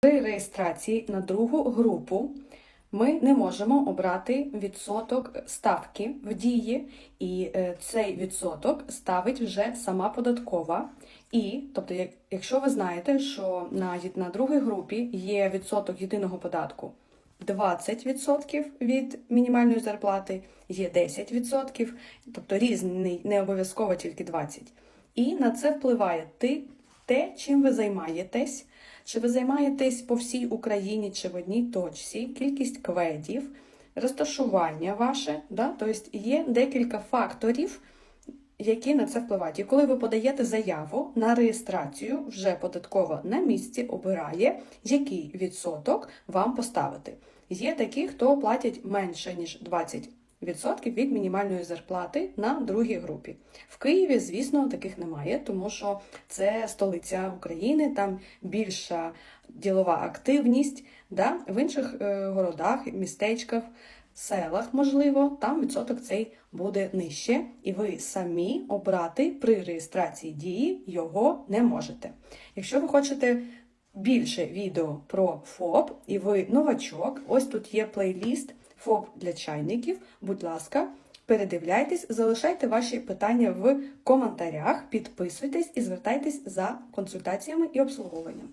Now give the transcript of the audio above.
При реєстрації на другу групу ми не можемо обрати відсоток ставки в дії, і е, цей відсоток ставить вже сама податкова. І, тобто, якщо ви знаєте, що на, на другій групі є відсоток єдиного податку 20% від мінімальної зарплати, є 10%, тобто різний, не обов'язково тільки 20%. І на це впливає ти, те, чим ви займаєтесь, чи ви займаєтесь по всій Україні чи в одній точці, кількість кведів, розташування ваше, да? тобто є декілька факторів, які на це впливають. І коли ви подаєте заяву на реєстрацію, вже податкова на місці обирає, який відсоток вам поставити. Є такі, хто платять менше, ніж 20% від мінімальної зарплати на другій групі. В Києві, звісно, таких немає, тому що це столиця України, там більша ділова активність. Да? В інших е, городах, містечках, селах, можливо, там відсоток цей буде нижче, і ви самі обрати при реєстрації дії його не можете. Якщо ви хочете більше відео про ФОП, і ви новачок, ось тут є плейліст ФОП для чайників. Будь ласка, передивляйтесь, залишайте ваші питання в коментарях, підписуйтесь і звертайтесь за консультаціями і обслуговуванням.